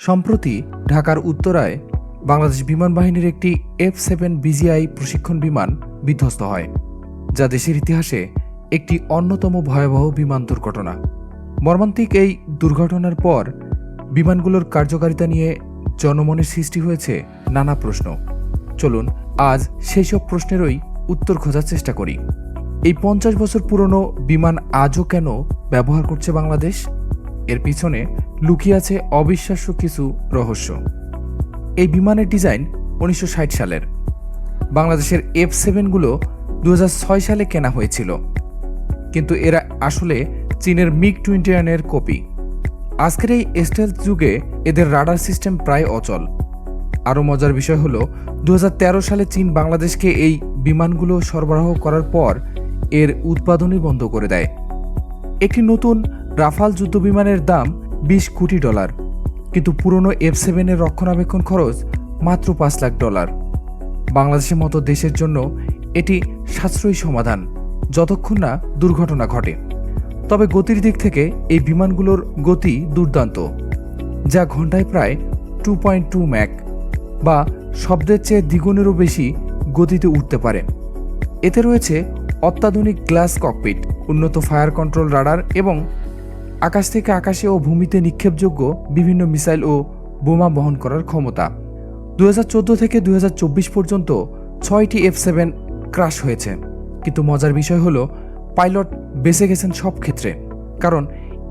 সম্প্রতি ঢাকার উত্তরায় বাংলাদেশ বিমান বাহিনীর একটি এফ সেভেন বিজিআই প্রশিক্ষণ বিমান বিধ্বস্ত হয়, যা দেশের ইতিহাসে একটি অন্যতম ভয়াবহ বিমান দুর্ঘটনা। মর্মান্তিক এই দুর্ঘটনার পর বিমানগুলোর কার্যকারিতা নিয়ে জনমনের সৃষ্টি হয়েছে নানা প্রশ্ন। চলুন আজ সেই সব প্রশ্নেরই উত্তর খোঁজার চেষ্টা করি। এই পঞ্চাশ বছর পুরনো বিমান আজও কেন ব্যবহার করছে বাংলাদেশ? এর পিছনে লুকিয়ে আছে অবিশ্বাস্য কিছু রহস্য। এই বিমানের ডিজাইন উনিশশো ষাট সালের। বাংলাদেশের এফ সেভেনগুলো দু হাজার ছয় সালে কেনা হয়েছিল। কিন্তু এরা আসলে চীনের মিগ টোয়েন্টি এর কপি। আজকের এই স্টেলথ যুগে এদের রাডার সিস্টেম প্রায় অচল। আরও মজার বিষয় হলো দু হাজার তেরো সালে চীন বাংলাদেশকে এই বিমানগুলো সরবরাহ করার পর এর উৎপাদনই বন্ধ করে দেয়। একটি নতুন রাফাল যুদ্ধ বিমানের দাম বিশ কোটি ডলার। কিন্তু পুরনো এফ সেভেনের রক্ষণাবেক্ষণ খরচ মাত্র পাঁচ লাখ ডলার। বাংলাদেশের মতো দেশের জন্য এটি সাশ্রয়ী সমাধান, যতক্ষণ না দুর্ঘটনা ঘটে। তবে গতির দিক থেকে এই বিমানগুলোর গতি দুর্দান্ত, যা ঘন্টায় প্রায় টু পয়েন্ট টু ম্যাক বা শব্দের চেয়ে দ্বিগুণেরও বেশি গতিতে উঠতে পারে। এতে রয়েছে অত্যাধুনিক গ্লাস ককপিট, উন্নত ফায়ার কন্ট্রোল রাডার এবং আকাশ থেকে আকাশে ও ভূমিতে নিক্ষেপযোগ্য বিভিন্ন মিসাইল ও বোমা বহন করার ক্ষমতা। দু হাজার চোদ্দ থেকে দুহাজার চব্বিশ পর্যন্ত ছয়টি এফ সেভেন ক্রাশ হয়েছে। কিন্তু মজার বিষয় হলো, পাইলট বেঁচে গেছেন সব ক্ষেত্রে। কারণ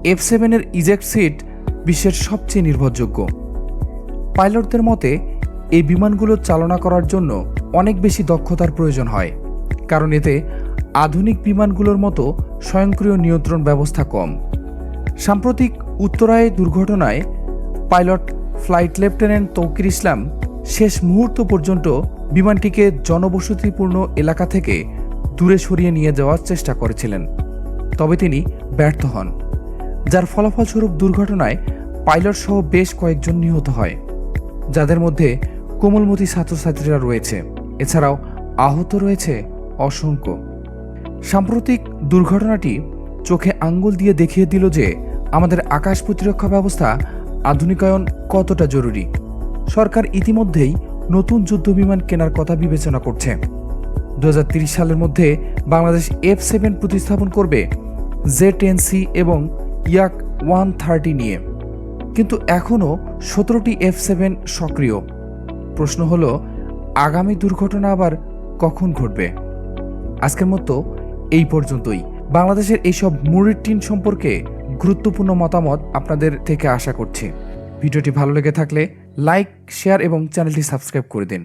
এফ সেভেনের ইজেক্ট সিট বিশ্বের সবচেয়ে নির্ভরযোগ্য। পাইলটদের মতে, এই বিমানগুলো চালনা করার জন্য অনেক বেশি দক্ষতার প্রয়োজন হয়। কারণ এতে আধুনিক বিমানগুলোর মতো স্বয়ংক্রিয় নিয়ন্ত্রণ ব্যবস্থা কম। সাম্প্রতিক উত্তরায় দুর্ঘটনায় pilot flight lieutenant Taukir Islam শেষ মুহূর্ত পর্যন্ত বিমানটিকে জনবসতিপূর্ণ এলাকা থেকে দূরে সরিয়ে নিয়ে যাওয়ার চেষ্টা করেছিলেন। তবে তিনি ব্যর্থ হন, যার ফলাফলস্বরূপ দুর্ঘটনায় পাইলট সহ বেশ কয়েকজন নিহত হয়, যাদের মধ্যে কোমলমতি ছাত্রছাত্রীরা রয়েছে। এছাড়াও আহত রয়েছে অসংখ্য। সাম্প্রতিক দুর্ঘটনাটি চোখে আঙ্গুল দিয়ে দেখিয়ে দিল যে আমাদের আকাশ প্রতিরক্ষা ব্যবস্থা, আধুনিকায়ন কতটা জরুরি? সরকার ইতিমধ্যেই নতুন যুদ্ধ বিমান কেনার কথা বিবেচনা করছে। দু সালের মধ্যে বাংলাদেশ এফ সেভেন প্রতিস্থাপন করবে জে টেন সি এবং ইয়াক ওয়ান থার্টি নিয়ে। কিন্তু এখনও সতেরোটি এফ সেভেন সক্রিয়। প্রশ্ন হল, আগামী দুর্ঘটনা আবার কখন ঘটবে? আজকের মতো এই পর্যন্তই। বাংলাদেশের এইসব মুড়ির টিন সম্পর্কে গুরুত্বপূর্ণ মতামত আপনাদের থেকে আশা করছি। ভিডিওটি ভালো লেগে থাকলে লাইক, শেয়ার এবং চ্যানেলটি সাবস্ক্রাইব করে দিন।